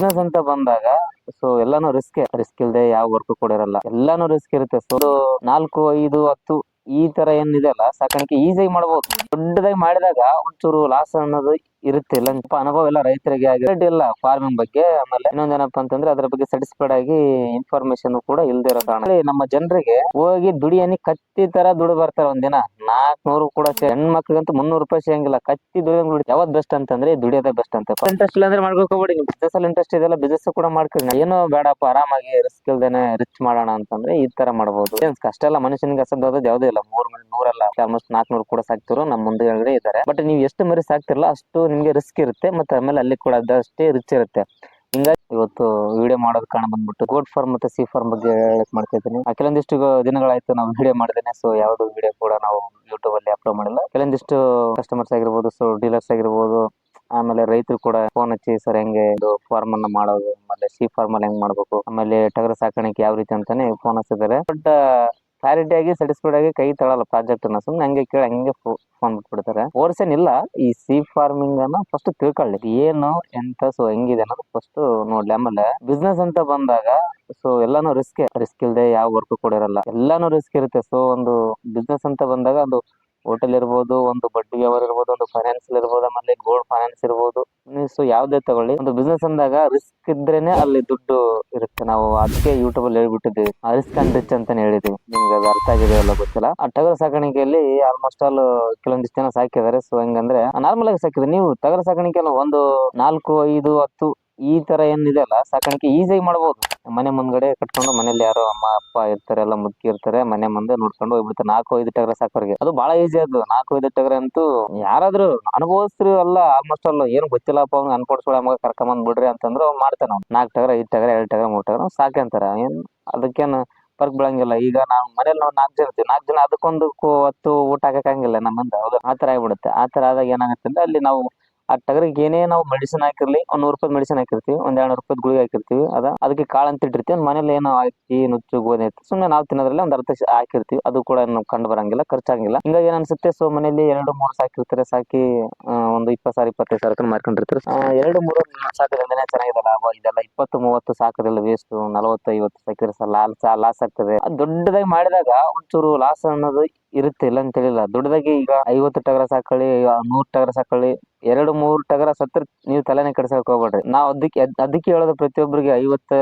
Business ಅಂತ ಬಂದಾಗ so ಎಲ್ಲಾನು ರಿಸ್ಕ್ ರಿಸ್ಕ್ ಇಲ್ದೆ ಯಾವ ವರ್ಕ್ ಕೂಡ ಇರಲ್ಲ. ಎಲ್ಲಾನು ರಿಸ್ಕ್ ಇರುತ್ತೆ. ಸೊ ನಾಲ್ಕು, ಐದು, ಹತ್ತು ಈ ತರ ಏನಿದೆ ಅಲ್ಲ, ಸಾಕಾಣಿಕೆ ಈಸಿಯಾಗಿ ಮಾಡಬಹುದು ದೊಡ್ಡದಾಗಿ ಮಾಡಿದಾಗ ಒಂಚೂರು ಲಾಸ್ ಅನ್ನೋದು ಇರುತ್ತೆ ಇಲ್ಲ. ಅನುಭವ ಎಲ್ಲ ರೈತರಿಗೆ ಆಗಿ ಇಲ್ಲ ಫಾರ್ಮಿಂಗ್ ಬಗ್ಗೆ. ಆಮೇಲೆ ಇನ್ನೊಂದೇನಪ್ಪ ಅಂತಂದ್ರೆ ಅದ್ರ ಬಗ್ಗೆ ಸ್ಯಾಟಿಸ್ಫೈಡ್ ಆಗಿ ಇನ್ಫಾರ್ಮೇಶನ್ ಕೂಡ ಇಲ್ದೇ ಇರೋ ಕಾರಣ. ನಮ್ಮ ಜನರಿಗೆ ಹೋಗಿ ದುಡಿಯನಿ ಕತ್ತಿ ತರ ದುಡಿ ಬರ್ತಾರೆ ಒಂದಿನ. ನಾಲ್ಕನೂರು ಕೂಡ ಹೆಣ್ಮಕ್ಳಿಗಂತೂ ಮುನ್ನೂರು ರೂಪಾಯಿ ಸಿಗಂಗಿಲ್ಲ. ಕತ್ತಿ ದುಡಿಯಂಗ್ ದುಡಿ ಬೆಸ್ಟ್ ಅಂತಂದ್ರೆ ದುಡಿಯೋದೇ ಬೆಸ್ಟ್ ಅಂತ. ಇಂಟ್ರೆಸ್ಟ್ ಇಲ್ಲ ಅಂದ್ರೆ ಮಾಡ್ಕೋಬೇಡಿ ಬಿಸ್ನೆಸ್ ಅಲ್ಲಿ ಇಂಟ್ರೆಸ್ಟ್ ಇದೆಲ್ಲ ಬಿಸ್ನೆಸ್ ಕೂಡ ಮಾಡ್ಕೊಳ್ಳಿ. ಏನೋ ಬೇಡಪ್ಪ, ಆರಾಮಾಗಿ ರಿಸ್ಕ್ ಇಲ್ದೇನೆ ರಿಚ್ ಮಾಡೋಣ ಅಂತಂದ್ರೆ ಈ ತರ ಮಾಡಬಹುದು ಕಷ್ಟ ಎಲ್ಲ ಮನುಷ್ಯನಿಗೆ ಅಸಾಧ್ಯವಾದ ಯಾವುದೂ ಇಲ್ಲ. ಮೂರ್ ನೂರಲ್ಲ. ಆಲ್ಮೋಸ್ಟ್ ನಾಲ್ಕನೂರು ಕೂಡ ಸಾಕ್ತಿರೋ ನಮ್ಮ ಮುಂದೆ ಇದ್ದಾರೆ. ಬಟ್ ನೀವು ಎಷ್ಟು ಮರಿ ಸಾಕ್ತಿರಲ್ಲ ಅಷ್ಟು ನಿಮ್ಗೆ ರಿಸ್ಕ್ ಇರುತ್ತೆ, ಮತ್ತೆ ಆಮೇಲೆ ಅಲ್ಲಿ ಕೂಡ ಅದಷ್ಟೇ ರಿಚ್ ಇರುತ್ತೆ. ಹಿಂಗಾಗಿ ಇವತ್ತು ವಿಡಿಯೋ ಮಾಡೋದ್ ಕಾರಣ ಬಂದ್ಬಿಟ್ಟು ಗೋಡ್ ಫಾರ್ಮ್ ಮತ್ತೆ ಸಿ ಫಾರ್ಮ್ ಬಗ್ಗೆ ಹೇಳಕ್ ಮಾಡ್ತಾ ಇದ್ದೀನಿ. ಕೆಲವೊಂದಿಷ್ಟು ದಿನಗಳಾಯ್ತು ನಾವು ವಿಡಿಯೋ ಮಾಡಿದ್ದೇನೆ ಸೊ ಯಾವ್ದು ವಿಡಿಯೋ ಕೂಡ ನಾವು ಯೂಟ್ಯೂಬ್ ಅಲ್ಲಿ ಅಪ್ಲೋಡ್ ಮಾಡಿಲ್ಲ. ಕೆಲವೊಂದಿಷ್ಟು ಕಸ್ಟಮರ್ಸ್ ಆಗಿರ್ಬೋದು ಸೊ ಡೀಲರ್ಸ್ ಆಗಿರ್ಬೋದು, ಆಮೇಲೆ ರೈತರು ಕೂಡ ಫೋನ್ ಹಚ್ಚಿ, ಸರ್, ಹೆಂಗೆ ಇದು ಫಾರ್ಮ್ ಅನ್ನ ಮಾಡೋದು? ಆಮೇಲೆ ಸಿ ಫಾರ್ಮ್ ಅಲ್ಲಿ ಹೆಂಗ್ ಮಾಡ್ಬೇಕು? ಆಮೇಲೆ ಟಗರ ಸಾಕಾಣಿಕೆ ಯಾವ ರೀತಿ ಅಂತಾನೆ ಫೋನ್ ಹಚ್ಚಿದ್ದಾರೆ. ಬಟ್ ಕ್ಲಾರಿಟಿ ಆಗಿ ಸ್ಯಾಟಿಸ್ಫೈಡ್ ಆಗಿ ಕೈ ತಳಲ್ಲ ಪ್ರಾಜೆಕ್ಟ್ ಅನ್ನ. ಸುಮ್ನೆ ಹಂಗೆ ಕೇಳಿ, ಹಂಗೆ ಫೋನ್ ಬಿಟ್ಬಿಡ್ತಾರೆ. ಫೋರ್ಸ್ ಏನಿಲ್ಲ. ಈ ಸಿ ಫಾರ್ಮಿಂಗ್ ಅನ್ನ ಫಸ್ಟ್ ತಿಳ್ಕೊಳ್ಳಿ ಏನು, ಎಂತ ಸೊ ಹೆಂಗಿದೆ ಅನ್ನೋದು ಫಸ್ಟ್ ನೋಡ್ಲಿ. ಆಮೇಲೆ ಬಿಸ್ನೆಸ್ ಅಂತ ಬಂದಾಗ ಸೊ ಎಲ್ಲಾನು ರಿಸ್ಕ್ ರಿಸ್ಕ್ ಇಲ್ಲದೆ ಯಾವ ವರ್ಕ್ ಕೂಡ ಇರಲ್ಲ. ಎಲ್ಲಾನು ರಿಸ್ಕ್ ಇರುತ್ತೆ. ಸೊ ಒಂದು ಬಿಸ್ನೆಸ್ ಅಂತ ಬಂದಾಗ ಒಂದು ಹೋಟೆಲ್ ಇರಬಹುದು ಒಂದು ಬಡ್ಡಿ ವ್ಯವಹಾರ ಇರ್ಬೋದು, ಒಂದು ಫೈನಾನ್ಸ್ ಇರಬಹುದು ಆಮೇಲೆ ಗೋಲ್ಡ್ ಫೈನಾನ್ಸ್ ಇರಬಹುದು ಸೊ ಯಾವ್ದೇ ತಗೊಳ್ಳಿ. ಒಂದು ಬಿಸ್ನೆಸ್ ಅಂದಾಗ ರಿಸ್ಕ್ ಇದ್ರೇನೆ ಅಲ್ಲಿ ದುಡ್ಡು ಇರುತ್ತೆ. ನಾವು ಅದಕ್ಕೆ ಯೂಟ್ಯೂಬ್ ಅಲ್ಲಿ ಹೇಳ್ಬಿಟ್ಟಿದ್ದೀವಿ. ರಿಸ್ಕ್ ಅಂಡ್ ರಿಚ್ ಅಂತಾನೆ ಹೇಳಿದ್ವಿ ನಿಮ್ಗೆ ಅದು ಅರ್ಥ ಆಗಿದೆ ಅಲ್ಲ ಗೊತ್ತಿಲ್ಲ. ಆ ಟಗರ ಸಾಕಾಣಿಕೆಯಲ್ಲಿ ಆಲ್ಮೋಸ್ಟ್ ಆಲ್ ಕೆಲವೊಂದಿಷ್ಟು ಜನ ಸಾಕಿದ್ದಾರೆ. ಸೊ ಹೆಂಗಂದ್ರೆ ನಾರ್ಮಲ್ ಆಗಿ ಸಾಕಿದ್ರೆ ನೀವು ಟಗರ ಸಾಕಾಣಿಕೆ ಒಂದು ನಾಲ್ಕು, ಐದು, ಹತ್ತು ಈ ತರ ಏನಿದೆ ಅಲ್ಲ, ಸಾಕಾಣಿಕೆ ಈಸಿಯಾಗಿ ಮಾಡಬಹುದು ಮನೆ ಮುಂದ್ಗಡೆ ಕಟ್ಕೊಂಡು ಮನೇಲಿ ಯಾರೋ ಅಮ್ಮ, ಅಪ್ಪ ಇರ್ತಾರೆ, ಎಲ್ಲ ಮುದುಕಿ ಇರ್ತಾರೆ, ಮನೆ ಮುಂದೆ ನೋಡ್ಕೊಂಡು ಹೋಗ್ಬಿಡ್ತಾರೆ. ನಾಲ್ಕು, ಐದು ಟಗರ ಸಾಕೋರಿಗೆ. ಅದು ಬಹಳ ಈಸಿ ಅದು. ನಾಲ್ಕು, ಐದು ಟಗರ ಅಂತೂ ಯಾರಾದ್ರೂ ಅನುಭವಿಸ್ರು ಅಲ್ಲ ಆಲ್ಮೋಸ್ಟ್ ಅಲ್ಲ ಏನು ಗೊತ್ತಿಲ್ಲಪ್ಪ ಅವ್ನ್ ಅನ್ಪಡಿಸ್ಕೊಳ್ಳೋ ಮಗ ಕರ್ಕೊಂಬಂದ್ ಬಂದ್ಬಿಡ್ರಿ ಅಂತಂದ್ರೆ ಅವ್ನು ಮಾಡ್ತಾನೆ ಅವ್ನು. ನಾಲ್ಕು ಟಗರ, ಐದು ಟಗರ, ಎರಡು ಟಗರ, ಮೂರು ಟಗರ ಸಾಕೆ ಅಂತಾರೆ. ಏನ್ ಅದಕ್ಕೇನು ಫರ್ಕ್ ಬೀಳಂಗಿಲ್ಲ ಈಗ ನಾವು ಮನೇಲಿ ನಾವು ನಾಲ್ಕು ಜನ ಇರ್ತೀವಿ. ನಾಲ್ಕು ಜನ ಅದಕ್ಕೊಂದು ಹತ್ತು ಹೊತ್ತು ಊಟ ಹಾಕಂಗಿಲ್ಲ ನಮ್ಮಿಂದ ಹೌದಾ? ಆ ತರ ಆಗ್ಬಿಡುತ್ತೆ. ಆ ತರ ಆದಾಗ ಏನಾಗುತ್ತೆ ಅಂದ್ರೆ ಅಲ್ಲಿ ನಾವು ಆ ಟಗರಿಗೆ ಏನೇ ನಾವು ಮೆಡಿಸಿನ್ ಹಾಕಿರ್ಲಿ ಒಂದ್ ನೂರು ರೂಪಾಯಿ ಮೆಡಿಸಿನ್ ಹಾಕಿರ್ತೀವಿ ಒಂದ್ ಎರಡ್ ರೂಪಾಯಿ ಗುಳಿಗೆ ಹಾಕಿರ್ತೀವಿ ಅದ ಅದಕ್ಕೆ ಕಾಳು ಅಂತ ಇಟ್ಟಿರ್ತೀವಿ ಮನೇಲಿ ಏನೋ ಹಾಕಿ ನುಚ್ಚು ಗೋಧಿ ಐತಿ ಸುಮ್ಮನೆ ನಾವು ತಿನ್ನೋದ್ರಲ್ಲಿ ಒಂದ್ ಅರ್ಧ ಹಾಕಿರ್ತೀವಿ ಅದು ಕೂಡ ನಮ್ಗೆ ಕಂಡು ಬರಂಗಿಲ್ಲ ಖರ್ಚಾಗಿಲ್ಲ. ಹಿಂಗಾಗಿ ಏನ್ ಅನ್ಸುತ್ತೆ ಸೊ ಮನೇಲಿ ಎರಡು ಮೂರು ಸಾಕಿರ್ತಾರೆ ಸಾಕಿ ಒಂದು ಇಪ್ಪತ್ತು ಸಾವಿರ ಇಪ್ಪತ್ತೈದು ಸಾವಿರ ಆ, ಎರಡು ಮೂರು ಸಾಕಿದ್ರೆ ಚೆನ್ನಾಗಿದೆ ಲಾಭ ಇದೆಲ್ಲ ಇಪ್ಪತ್ತು ಮೂವತ್ತು ಸಾಕೋದ್ರಲ್ಲಿ ವೇಸ್ಟ್ ನಲವತ್ತು ಐವತ್ತು ಸಾಕಿದ್ರೆ ಲಾಸ್ ಲಾಸ್ ಆಗ್ತದೆ. ದೊಡ್ಡದಾಗಿ ಮಾಡಿದಾಗ ಒಂಚೂರು ಲಾಸ್ ಅನ್ನೋದು ಇರುತ್ತೆ ಇಲ್ಲ ಅಂತ ಹೇಳಿಲ್ಲ. ದೊಡ್ಡದಾಗಿ ಈಗ ಐವತ್ತು ಟಗರ ಸಾಕೊಳ್ಳಿ ನೂರು ಟಗರ ಸಾಕೊಳ್ಳಿ ಎರಡು ಮೂರು ಟಗರ ಸತ್ರ ನೀವು ತಲೆನೇ ಕೆಡ್ಸಕ್ ಹೋಗ್ಬೇಡ್ರಿ. ನಾವ್ ಅದಕ್ಕೆ ಅದಕ್ಕೆ ಹೇಳೋದು ಪ್ರತಿಯೊಬ್ಬರಿಗೆ ಐವತ್ತು,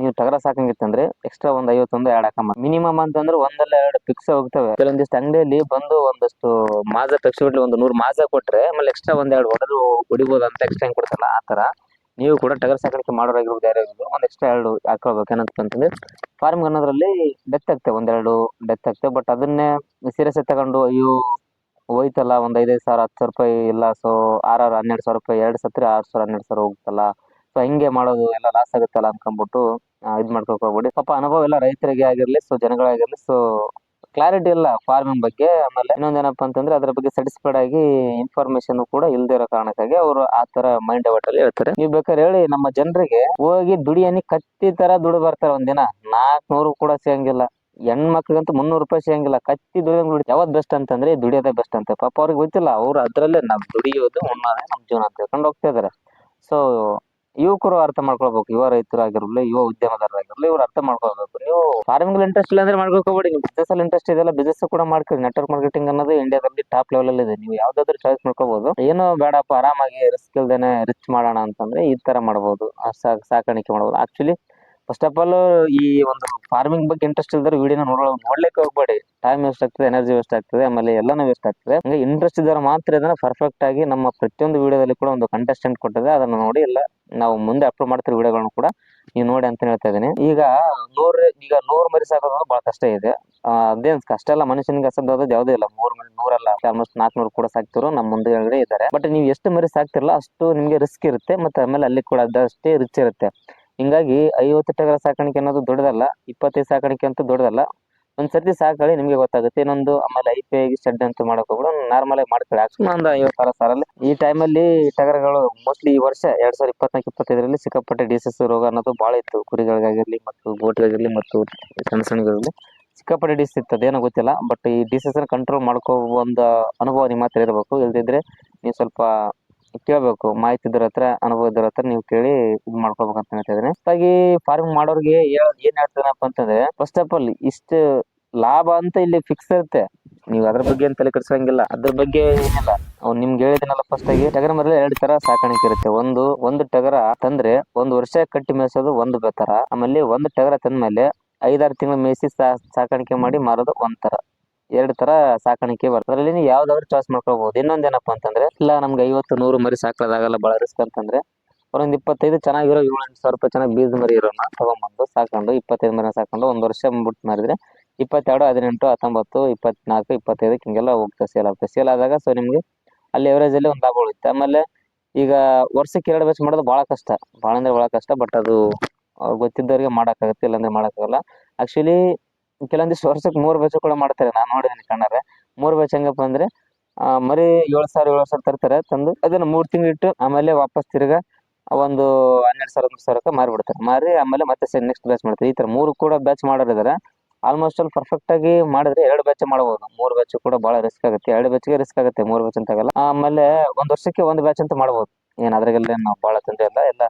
ನೀವು ಟಗರ ಸಾಕಂಗಿತ್ತಂದ್ರೆ ಎಕ್ಸ್ಟ್ರಾ ಒಂದ್ ಐವತ್ತೊಂದು ಎರಡು ಹಾಕಮ್ಮ. ಮಿನಿಮಮ್ ಅಂತಂದ್ರೆ ಒಂದಲ್ಲ ಎರಡು ಫಿಕ್ಸ್ ಹೋಗ್ತವೆ. ಕೆಲವೊಂದಿಷ್ಟು ಅಂಗಡಿಯಲ್ಲಿ ಬಂದು ಒಂದಷ್ಟು ಮಾಜ ಪೆಪ್ಸಿ ಬಿಡ್ಲಿ ಒಂದು ನೂರು ಮಾಜ ಕೊಟ್ರೆ ಆಮೇಲೆ ಎಕ್ಸ್ಟ್ರಾ ಒಂದೆರಡು ಹೊಡೆದು ಹೊಡಿಬೋದು ಅಂತ ಎಕ್ಸ್ಟ್ರಾ ಹೆಂಗ್ ಕೊಡ್ತಲ್ಲ ಆ ತರ. ನೀವು ಕೂಡ ಟಗರ್ ಸಾಕಾಣಿಕೆ ಮಾಡೋರಾಗಿರ್ಬೋದು ಯಾರ್ಯಾರು ಒಂದ್ ಎಕ್ಸ್ಟ್ರಾ ಎರಡು ಹಾಕೊಳ್ಬೇಕು. ಏನಂತ ಅಂತಂದ್ರೆ ಫಾರ್ಮ್ ಅನ್ನೋದ್ರಲ್ಲಿ ಡೆತ್ ಆಗ್ತವೆ ಒಂದೆರಡು ಡೆತ್ ಆಗ್ತವೆ ಬಟ್ ಅದನ್ನೇ ಸೀರಿಯಸ್ ತಗೊಂಡು, ಅಯ್ಯೋ, ಹೋಯ್ತಲ್ಲ, ಒಂದ್ ಐದೈದು ಸಾವಿರ, ಹತ್ತು ಸಾವಿರ ರೂಪಾಯಿ ಇಲ್ಲ ಸೊ ಆರಾರು ಹನ್ನೆರಡು ಸಾವಿರ ರೂಪಾಯಿ, ಎರಡು ಸತ್ರೆ ಆರು ಸಾವಿರ, ಹನ್ನೆರಡು ಸಾವಿರ ಹೋಗುತ್ತಲ್ಲ ಸೊ ಹಿಂಗೆ ಮಾಡೋದು ಎಲ್ಲ ಲಾಸ್ ಆಗುತ್ತಲ್ಲ ಅನ್ಕೊಂಡ್ಬಿಟ್ಟು ಇದು ಮಾಡ್ಕೊಕ್ ಪಾಪ ಅನುಭವ ಎಲ್ಲ ರೈತರಿಗೆ ಆಗಿರ್ಲಿ ಸೊ ಜನಗಳಾಗಿರ್ಲಿ ಸೊ ಕ್ಲಾರಿಟಿ ಇಲ್ಲ ಫಾರ್ಮಿಂಗ್ ಬಗ್ಗೆ. ಆಮೇಲೆ ಇನ್ನೊಂದೇನಪ್ಪ ಅಂತಂದ್ರೆ ಅದ್ರ ಬಗ್ಗೆ ಸ್ಯಾಟಿಸ್ಫೈಡ್ ಆಗಿ ಇನ್ಫಾರ್ಮೇಶನ್ ಕೂಡ ಇಲ್ದೇ ಇರೋ ಕಾರಣಕ್ಕಾಗಿ ಅವರು ಆ ತರ ಮೈಂಡ್ ಡೈವರ್ಟ್ ಅಲ್ಲಿ ಹೇಳ್ತಾರೆ. ನೀವು ಬೇಕಾದ್ರೆ ಹೇಳಿ ನಮ್ಮ ಜನರಿಗೆ ಹೋಗಿ ದುಡಿಯನಿ ಕತ್ತಿ ತರ ದುಡ್ಡು ಬರ್ತಾರೆ ಒಂದಿನ ನಾಲ್ಕನೂರು ಕೂಡ ಸಿಗಂಗಿಲ್ಲ. ಹೆಣ್ಮಕ್ಳಿಗಂತೂ ಮುನ್ನೂರು ರೂಪಾಯಿ ಸಿಗಂಗಿಲ್ಲ. ಕತ್ತಿ ದುಡಿಯಂಗ್ ದುಡಿ ಯಾವ್ದು ಬೆಸ್ಟ್ ಅಂತಂದ್ರೆ ದುಡಿಯೋದೇ ಬೆಸ್ಟ್ ಅಂತ. ಪಾಪ ಅವ್ರಿಗೆ ಗೊತ್ತಿಲ್ಲ. ಅವ್ರು ಅದ್ರಲ್ಲೇ ನಾವು ದುಡಿಯೋದು, ಉಣ್ಣೋದೇ ನಮ್ಮ ಜೀವನ ಅಂತ ಹೇಳ್ಕೊಂಡು ಹೋಗ್ತಾ ಇದಾರೆ. ಸೊ ಯುವಕರು ಅರ್ಥ ಮಾಡ್ಕೊಳ್ಬೇಕು. ಯುವ ರೈತರಾಗಿರ್ಲಿ, ಯುವ ಉದ್ಯಮದಾರರಾಗಿರ್ಲಿ, ಇವ್ರು ಅರ್ಥ ಮಾಡ್ಕೊಳ್ಬೇಕು. ನೀವು ಫಾರ್ಮಿಂಗ್ ಇಂಟ್ರೆಸ್ಟ್ ಇಲ್ಲ ಅಂದ್ರೆ ಮಾಡ್ಕೋಬೇಡಿ ನೀವು ಬಿಸ್ನೆಸ್ ಅಲ್ಲಿ ಇಂಟ್ರೆಸ್ಟ್ ಇದೆಲ್ಲ ಬಿಸ್ನೆಸ್ ಕೂಡ ಮಾಡ್ಕೊಳ್ಳಿ. ನೆಟ್ವರ್ಕ್ ಮಾರ್ಕೆಟಿಂಗ್ ಅನ್ನೋದು ಇಂಡಿಯಾದಲ್ಲಿ ಟಾಪ್ ಲೆವೆಲ್ ಅಲ್ಲಿ ಇದೆ. ನೀವು ಯಾವ್ದಾದ್ರು ಚಾಯ್ಸ್ ಮಾಡ್ಕೋಬಹುದು ಏನು ಬೇಡಪ್ಪ, ಆರಾಮಾಗಿ ರಿಸ್ಕ್ ಇಲ್ದೇನೆ ರಿಚ್ ಮಾಡೋಣ ಅಂತಂದ್ರೆ ಈ ತರ ಮಾಡಬಹುದು ಸಾಕಾಣಿಕೆ ಮಾಡಬಹುದು ಆಕ್ಚುಲಿ ಫಸ್ಟ್ ಆಫ್ ಆಲ್ ಈ ಒಂದು ಫಾರ್ಮಿಂಗ್ ಬಗ್ಗೆ ಇಂಟ್ರೆಸ್ಟ್ ಇಲ್ದ್ರೆ ವಿಡಿಯೋನ ನೋಡೋ ನೋಡ್ಲಿಕ್ಕೆ ಹೋಗ್ಬೇಡಿ. ಟೈಮ್ ವೇಸ್ಟ್ ಆಗ್ತದೆ ಎನರ್ಜಿ ವೇಸ್ಟ್ ಆಗ್ತದೆ, ಆಮೇಲೆ ಎಲ್ಲಾನು ವೇಸ್ಟ್ ಆಗ್ತದೆ. ಹಂಗೆ ಇಂಟ್ರೆಸ್ಟ್ ಇದ್ದಾರೆ ಮಾತ್ರ ಇದನ್ನ ಪರ್ಫೆಕ್ಟ್ ಆಗಿ ನಮ್ಮ ಪ್ರತಿಯೊಂದು ವಿಡಿಯೋದಲ್ಲಿ ಕೂಡ ಒಂದು ಕಂಟೆಸ್ಟೆಂಟ್ ಕೊಟ್ಟಿದೆ. ಅದನ್ನ ನೋಡಿ ಇಲ್ಲ ನಾವು ಮುಂದೆ ಅಪ್ಲೋಡ್ ಮಾಡ್ತಿರೋ ವಿಡಿಯೋಗಳನ್ನು ಕೂಡ ನೀವು ನೋಡಿ ಅಂತ ಹೇಳ್ತಾ ಇದೀನಿ ಈಗ ನೂರ್ ಈಗ ನೂರ್ ಮರಿ ಸಾಕೋದು ಬಹಳ ಕಷ್ಟ ಇದೆ. ಅದೇನ್ ಕಷ್ಟ ಎಲ್ಲ ಮನುಷ್ಯನಿಗೆ ಅದು ಯಾವುದೂ ಇಲ್ಲ. ಮೂರ್ ಮರಿ, ನೂರಲ್ಲ ಆಲ್ಮೋಸ್ಟ್ ನಾಲ್ಕನೂರು ಕೂಡ ಸಾಕ್ತಿರೋ ನಮ್ಮ ಮುಂದೆ ಇದ್ದಾರೆ. ಬಟ್ ನೀವು ಎಷ್ಟು ಮರಿ ಸಾಕ್ತಿರಲ್ಲ ಅಷ್ಟು ನಿಮಗೆ ರಿಸ್ಕ್ ಇರುತ್ತೆ, ಮತ್ತೆ ಆಮೇಲೆ ಅಲ್ಲಿ ಕೂಡ ಅದಷ್ಟೇ ರಿಚ್ ಇರುತ್ತೆ. ಹಿಂಗಾಗಿ ಐವತ್ತು ಟಗರ ಸಾಕಾಣಿಕೆ ಅನ್ನೋದು ದೊಡ್ಡದಲ್ಲ, ಇಪ್ಪತ್ತೈದು ಸಾಕಾಣಿಕೆ ಅಂತೂ ದೊಡ್ಡದಲ್ಲ. ಒಂದ್ ಸರ್ತಿ ಸಾಕಳಿ ನಿಮಗೆ ಗೊತ್ತಾಗುತ್ತೆ. ಇನ್ನೊಂದು ಆಮೇಲೆ ಐ ಪಿ ಐ ಶೆಡ್ ಅಂತ ಮಾಡಕ್ ನಾರ್ಮಲ್ ಆಗಿ ಮಾಡ್ಕೊಳ್ಳಿ. ಸುಮ್ಮನೆ ಒಂದು ಸಾವಿರ ಸಾರಲ್ಲಿ ಈ ಟೈಮಲ್ಲಿ ಟಗರಗಳು ಮೋಸ್ಟ್ಲಿ ಈ ವರ್ಷ ಎರಡ್ ಸಾವಿರದ ಇಪ್ಪತ್ನಾಲ್ಕು, ಇಪ್ಪತ್ತೈದರಲ್ಲಿ ಸಿಕ್ಕಾಪಟ್ಟೆ ಡಿಸೀಸ್ ರೋಗ ಅನ್ನೋದು ಬಹಳ ಇತ್ತು. ಕುರಿಗಳಿಗಾಗಿರ್ಲಿ ಮತ್ತು ಗೋಟ್ಗಳಿಗಿರ್ಲಿ ಮತ್ತು ಸಣ್ಣ ಸಣ್ಣಗಳಲ್ಲಿ ಸಿಕ್ಕಾಪಟ್ಟೆ ಡಿಸೀಸ್ ಇತ್ತು. ಅದೇನೋ ಗೊತ್ತಿಲ್ಲ. ಬಟ್ ಈ ಡಿಸೀಸ್ ಕಂಟ್ರೋಲ್ ಮಾಡ್ಕೋ ಒಂದು ಅನುಭವ ನಿಮ್ಮ ಹತ್ರ ಇರಬೇಕು. ಇಲ್ದಿದ್ರೆ ನೀವು ಸ್ವಲ್ಪ ಕೇಳ್ಬೇಕು. ಮಾಹಿತಿ ಇದ್ರ ಹತ್ರ, ಅನುಭವ ಇದ್ರ ಹತ್ರ ನೀವು ಕೇಳಿ ಇದು ಮಾಡ್ಕೋಬೇಕಂತ ಹೇಳ್ತಾ ಇದ್ದೀನಿ ಹಾಗಾಗಿ ಫಾರ್ಮಿಂಗ್ ಮಾಡೋರಿಗೆ ಏನ್ ಹೇಳ್ತೇನಪ್ಪ ಅಂತಂದ್ರೆ ಫಸ್ಟ್ ಆಫ್ ಆಲ್ ಇಷ್ಟ ಲಾಭ ಅಂತ ಇಲ್ಲಿ ಫಿಕ್ಸ್ ಇರುತ್ತೆ. ನೀವು ಅದ್ರ ಬಗ್ಗೆ ಏನ್ ತಲೆ ಕೆಡಿಸಂಗಿಲ್ಲ ಅದ್ರ ಬಗ್ಗೆ ಏನಿಲ್ಲ. ಅವ್ನು ನಿಮ್ಗೆ ಹೇಳಿದನಲ್ಲ ಫಸ್ಟ್ ಆಗಿ, ಟಗರ ಮೇಲೆ ಎರಡು ತರ ಸಾಕಾಣಿಕೆ ಇರುತ್ತೆ. ಒಂದು ಒಂದು ಟಗರ ತಂದ್ರೆ ಒಂದು ವರ್ಷ ಕಟ್ಟಿ ಮೇಯಿಸೋದು ಒಂದು ಬೇತರ ಆಮೇಲೆ ಒಂದು ಟಗರ ತಂದ್ಮೇಲೆ ಐದಾರು ತಿಂಗಳು ಮೇಯಿಸಿ ಸಾಕಾಣಿಕೆ ಮಾಡಿ ಮಾರೋದು ಒಂದ್ ತರ. ಎರಡು ತರ ಸಾಕಾಣಿಕೆ ಬರ್ತದೆ. ಅದರಲ್ಲಿ ಯಾವ್ದಾದ್ರು ಚಾಯ್ಸ್ ಮಾಡ್ಕೋಬಹುದು ಇನ್ನೊಂದೇನಪ್ಪ ಅಂತಂದ್ರೆ, ಇಲ್ಲ ನಮ್ಗೆ ಐವತ್ತು, ನೂರು ಮರಿ ಸಾಕೋದಾಗಲ್ಲ ಬಹಳ ರಿಸ್ಕ್ ಅಂತಂದ್ರೆ ಒಂದು ಇಪ್ಪತ್ತೈದು ಚೆನ್ನಾಗಿರೋ ಏಳು ಸಾವಿರ ರೂಪಾಯಿ ಚೆನ್ನಾಗಿ ಬೀಜ ಮರಿ ಇರೋನ ತಗೊಂಬಂದು ಸಾಕೊಂಡು ಇಪ್ಪತ್ತೈದು ಮರಿ ಸಾಕೊಂಡು ಒಂದ್ ವರ್ಷ ಬಿಟ್ಟು ಮಾರಿದ್ರೆ, ಇಪ್ಪತ್ತೆರಡು, ಹದಿನೆಂಟು, ಹತ್ತೊಂಬತ್ತು, ಇಪ್ಪತ್ನಾಲ್ಕು, ಇಪ್ಪತ್ತೈದಕ್ಕೆ ಹಿಂಗೆಲ್ಲ ಹೋಗ್ತದೆ ಸೇಲ್ ಆಗ್ತದೆ. ಸೇಲ್ ಆದಾಗ ಸೊ ನಿಮ್ಗೆ ಅಲ್ಲಿ ಎವರೇಜ್ ಅಲ್ಲಿ ಒಂದು ಲಾಭ ಉಳಿತೆ ಆಮೇಲೆ ಈಗ ವರ್ಷಕ್ಕೆ ಎರಡು ಬ್ಯಾಚ್ ಮಾಡೋದು ಬಹಳ ಕಷ್ಟ. ಬಹಳ ಅಂದ್ರೆ ಬಹಳ ಕಷ್ಟ ಬಟ್ ಅದು ಗೊತ್ತಿದ್ದವರಿಗೆ ಮಾಡಕ್ಕಾಗತ್ತೆ, ಇಲ್ಲಾಂದ್ರೆ ಮಾಡೋಕ್ಕಾಗಲ್ಲ. ಆಕ್ಚುಲಿ ಕೆಲವೊಂದಿಷ್ಟು ವರ್ಷಕ್ಕೆ ಮೂರ್ ಬ್ಯಾಚ್ ಕೂಡ ಮಾಡ್ತಾರೆ. ನಾನು ನೋಡಿದ್ದೀನಿ ಕಣ್ಣಾರೆ. ಮೂರ್ ಬ್ಯಾಚ್ ಹೆಂಗಪ್ಪ ಅಂದ್ರೆ ಆ, ಮರಿ ಏಳು ಸಾವಿರ ಏಳು ಸಾವಿರ ತರ್ತಾರೆ. ತಂದು ಅದನ್ನ ಮೂರ್ ತಿಂಗಳು ಇಟ್ಟು ಆಮೇಲೆ ವಾಪಸ್ ತಿರ್ಗಾ ಒಂದು ಹನ್ನೆರಡು ಸಾವಿರ ಮೂರು ಸಾವಿರಕ್ಕೆ ಮಾರಿಬಿಡ್ತಾರೆ. ಮಾರಿ ಆಮೇಲೆ ಮತ್ತೆ ನೆಕ್ಸ್ಟ್ ಬ್ಯಾಚ್ ಮಾಡ್ತಾರೆ. ಈ ತರ ಮೂರು ಕೂಡ ಬ್ಯಾಚ್ ಮಾಡೋರಿದ್ದಾರೆ ಆಲ್ಮೋಸ್ಟ್ ಅಲ್ಲಿ ಪರ್ಫೆಕ್ಟ್ ಆಗಿ ಮಾಡಿದ್ರೆ ಎರಡು ಬ್ಯಾಚ್ ಮಾಡಬಹುದು ಮೂರು ಬ್ಯಾಚ್ ಕೂಡ ಬಹಳ ರಿಸ್ಕ್ ಆಗುತ್ತೆ. ಎರಡು ಬ್ಯಾಚ್ಗೆ ರಿಸ್ಕ್ ಆಗುತ್ತೆ. ಮೂರು ಬ್ಯಾಚ್ ಅಂತ ಆಗಲ್ಲ ಆಮೇಲೆ ಒಂದ್ ವರ್ಷಕ್ಕೆ ಒಂದು ಬ್ಯಾಚ್ ಅಂತ ಮಾಡಬಹುದು ಏನ್ ಅದ್ರಾಗೆಲ್ಲ ಬಹಳ ತೊಂದ್ರೆ ಇಲ್ಲ. ಎಲ್ಲ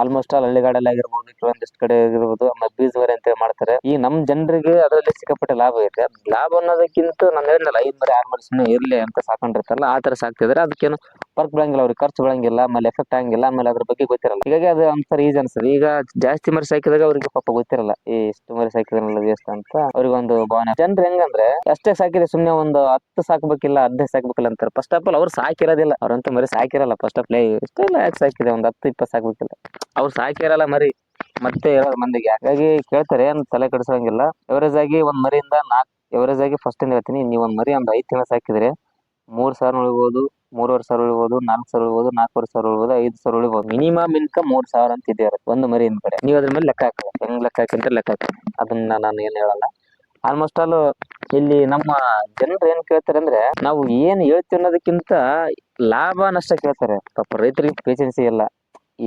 ಆಲ್ಮೋಸ್ಟ್ ಆಲ್ ಹಳ್ಳಿಗಾಡಲ್ಲಿ ಆಗಿರ್ಬೋದು, ಕೆಲವೊಂದಿಷ್ಟು ಕಡೆ ಆಗಿರ್ಬೋದು ಆಮೇಲೆ ಬೀಜ ವರೆ ಅಂತ ಮಾಡ್ತಾರೆ. ಈ ನಮ್ ಜನರಿಗೆ ಅದರಲ್ಲಿ ಸಿಕ್ಕಾಪಟ್ಟೆ ಲಾಭ ಐತೆ ಲಾಭ ಅನ್ನೋದಕ್ಕಿಂತ ನಾನು ಹೇಳಿದ್ನಲ್ಲ ಐದು ಮರಿ ಆರ್ ಮರಿ ಸುಮ್ಮನೆ ಇರ್ಲಿ ಅಂತ ಸಾಕೊಂಡಿರ್ತಾರಲ್ಲ, ಆ ತರ ಸಾಕ್ತಿದ್ರೆ. ಅದಕ್ಕೇನು ವರ್ಕ್ ಬೀಳಂಗಿಲ್ಲ ಅವ್ರಿಗೆ ಖರ್ಚು ಬೀಳಂಗಿಲ್ಲ ಆಮೇಲೆ ಎಫೆಕ್ಟ್ ಆಗಂಗಿಲ್ಲ, ಆಮೇಲೆ ಅದ್ರ ಬಗ್ಗೆ ಗೊತ್ತಿರಲ್ಲ. ಹೀಗಾಗಿ ಅದು ಒಂಥರ ಈಜಿ ಅನ್ಸರ್ ಈಗ ಜಾಸ್ತಿ ಮರಿ ಸಾಕಿದಾಗ ಅವ್ರಿಗೆ ಪಾಪ ಗೊತ್ತಿರಲ್ಲ, ಈ ಇಷ್ಟು ಮರಿ ಸಾಕಿದ್ರಲ್ಲ ಎಷ್ಟು ಅಂತ. ಅವ್ರಿಗೆ ಒಂದು ಭಾವನೆ. ಜನರು ಹೆಂಗಂದ್ರೆ ಅಷ್ಟೇ ಸಾಕಿದ್ರೆ ಸುಮ್ನೆ ಒಂದು ಹತ್ತು ಸಾಕ್ಬೇಕಿಲ್ಲ, ಹದಿನೈದು ಸಾಕ್ಬೇಕಿಲ್ಲ ಅಂತಾರೆ. ಫಸ್ಟ್ ಆಫ್ ಆಲ್ ಅವ್ರು ಸಾಕಿರೋದಿಲ್ಲ. ಅವ್ರಂತೂ ಮರಿ ಸಾಕಿರಲ್ಲ ಫಸ್ಟ್ ಆಫ್ ಆಲ್ ಇಷ್ಟೆಲ್ಲ ಯಾಕೆ ಸಾಕಿದೆ? ಒಂದು ಹತ್ತು, ಇಪ್ಪತ್ತು ಸಾಕ್ಬೇಕಿಲ್ಲ. ಅವ್ರು ಸಾಕಿರಲ್ಲ ಮರಿ, ಮತ್ತೆ ಇರೋ ಮಂದಿಗೆ. ಹಾಗಾಗಿ ಕೇಳ್ತಾರೆ, ಏನ್ ತಲೆ ಕೆಡಿಸೋಂಗಿಲ್ಲ ಎವರೇಜ್ ಆಗಿ ಒಂದ್ ಮರಿಯಿಂದ ನಾಲ್ಕು ಎವರೇಜ್ ಆಗಿ ಫಸ್ಟ್ ಇಂದ ಹೇಳ್ತೀನಿ. ನೀವು ಒಂದ್ ಮರಿ ಒಂದ್ ಐದು ತಿಂಗಳು ಸಾಕಿದ್ರೆ ಮೂರ್ ಸಾವಿರ ಉಳಿಬೋದು ಮೂರುವರೆ ಸಾವಿರ ಉಳಿಬೋದು, ನಾಲ್ಕು ಸಾವಿರ ಉಳಿಬೋದು, ನಾಲ್ಕೂವರೆ ಸಾವಿರ ಉಳಿಬೋದು, ಐದು ಸಾವಿರ ಉಳಿಬೋದು. ಮಿನಿಮಮ್ ಇನ್ಕಮ್ ಮೂರ್ ಸಾವಿರ ಅಂತ ಇದೆ ಇರುತ್ತೆ. ಒಂದು ಮರಿ ಕಡೆ ನೀವು ಅದ್ರ ಮೇಲೆ ಲೆಕ್ಕ ಹಾಕಿ, ಹೆಂಗ್ ಲೆಕ್ಕ ಹಾಕಿ ಅಂತ ಲೆಕ್ಕ ಹಾಕಿ. ಅದನ್ನ ನಾನು ಏನ್ ಹೇಳಲ್ಲ. ಆಲ್ಮೋಸ್ಟ್ ಆಲ್ ಇಲ್ಲಿ ನಮ್ಮ ಜನರು ಏನ್ ಕೇಳ್ತಾರೆ ಅಂದ್ರೆ, ನಾವು ಏನ್ ಹೇಳ್ತೀವಿ ಅನ್ನೋದಕ್ಕಿಂತ ಲಾಭ, ನಷ್ಟ ಕೇಳ್ತಾರೆ. ಪಾಪ ರೈತರಿಗೆ ಪೇಷನ್ಸಿ ಇಲ್ಲ.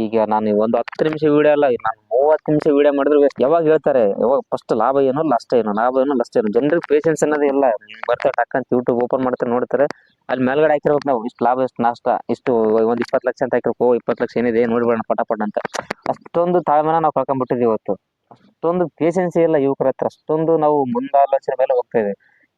ಈಗ ನಾನು ಒಂದು ಹತ್ತು ನಿಮಿಷ ವಿಡಿಯೋ ಅಲ್ಲ ನಾನು ಮೂವತ್ತು ನಿಮಿಷ ವಿಡಿಯೋ ಮಾಡಿದ್ರು ವೇಸ್ಟ್ ಯಾವಾಗ ಹೇಳ್ತಾರೆ, ಯಾವಾಗ ಫಸ್ಟ್ ಲಾಭ ಏನೋ ಲಾಸ್ಟ್ ಏನೋ, ಲಾಭ ಏನೋ ಲಾಸ್ಟ್ ಏನೋ. ಜನರಿಗೆ ಪೇಷನ್ಸ್ ಅನ್ನೋದು ಇಲ್ಲ. ಬರ್ತಾರೆ ಟಕ್ಕಂತ ಯೂಟ್ಯೂಬ್ ಓಪನ್ ಮಾಡ್ತಾರೆ, ನೋಡ್ತಾರೆ. ಅಲ್ಲಿ ಮೇಲ್ಗಡೆ ಹಾಕಿರ್ಬೇಕು ನಾವು. ಇಷ್ಟು ಲಾಭ, ಇಷ್ಟು ನಾಷ್ಟ, ಇಷ್ಟು ಒಂದು ಇಪ್ಪತ್ತು ಲಕ್ಷ ಅಂತ ಹಾಕಿರ್ಬೇಕು. ಇಪ್ಪತ್ತು ಲಕ್ಷ ಏನಿದೆ ನೋಡ್ಬೇಡ ಪಟ ಅಂತ. ಅಷ್ಟೊಂದು ತಾಳ್ಮೆನ ನಾವು ಕಳ್ಕೊಂಡ್ಬಿಟ್ಟಿದ್ದೀವಿ ಇವತ್ತು ಅಷ್ಟೊಂದು ಪೇಷನ್ಸ್ ಇಲ್ಲ ಯುವಕರ ಹತ್ರ. ಅಷ್ಟೊಂದು ನಾವು ಮುಂದಾಲೋಚನೆ ಮೇಲೆ ಹೋಗ್ತಾ ಇದೆ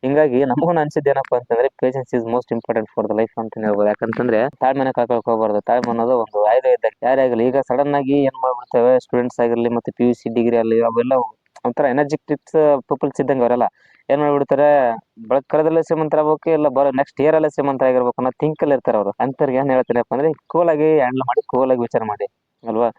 ಹಿಂಗಾಗಿ ನಮಗೂ ಅನ್ಸಿದ್ದು ಏನಪ್ಪಾ ಅಂತಂದ್ರೆ patience is most important for the life ಅಂತ ಹೇಳ್ಬೋದು. ಯಾಕಂತಂದ್ರೆ ತಾಳ್ಮೆನ ಕಳ್ಕೊಳಕ್ ಹೋಗ್ಬಾರ್ದು. ತಾಳ್ಮೆ ಅನ್ನೋದು ಒಂದು ಆಯ್ದ ಇದ್ದಾಗ ಯಾರೇ ಆಗಲಿ, ಈಗ ಸಡನ್ ಆಗಿ ಏನ್ ಮಾಡ್ಬಿಡ್ತೇವೆ? ಸ್ಟೂಡೆಂಟ್ಸ್ ಆಗಿರ್ಲಿ ಮತ್ತೆ ಪಿ ಯು ಸಿ ಡಿಗ್ರಿ ಅಲ್ಲಿ ಅವೆಲ್ಲ ಒಂಥರ ಎನರ್ಜೆಟಿಕ್ಸ್ ಪೀಪಲ್ಸ್ ಇದ್ದಂಗೆ ಅವರೆಲ್ಲ. ಏನ್ ಮಾಡ್ಬಿಡ್ತಾರೆ? ಬಳ್ಕರದಲ್ಲೇ ಶ್ರೀಮಂತರ ಆಗ್ಬೇಕು ಇಲ್ಲ, ಬರೋ ನೆಕ್ಸ್ಟ್ ಇಯರ್ ಅಲ್ಲೇ ಶ್ರೀಮಂತ ಆಗಿರ್ಬೇಕು ಅನ್ನೋ ಥಿಂಕ್ ಅಲ್ಲಿ ಇರ್ತಾರೆ ಅವರು. ಅಂತವ್ರಿಗೆ ಏನ್ ಹೇಳ್ತೀನಪ್ಪ ಅಂದ್ರೆ ಕೂಲ್ ಆಗಿ ಹ್ಯಾಂಡಲ್ ಮಾಡಿ ಕೂಲ್ ಆಗಿ ವಿಚಾರ ಮಾಡಿ. ಅಲ್ವಾ?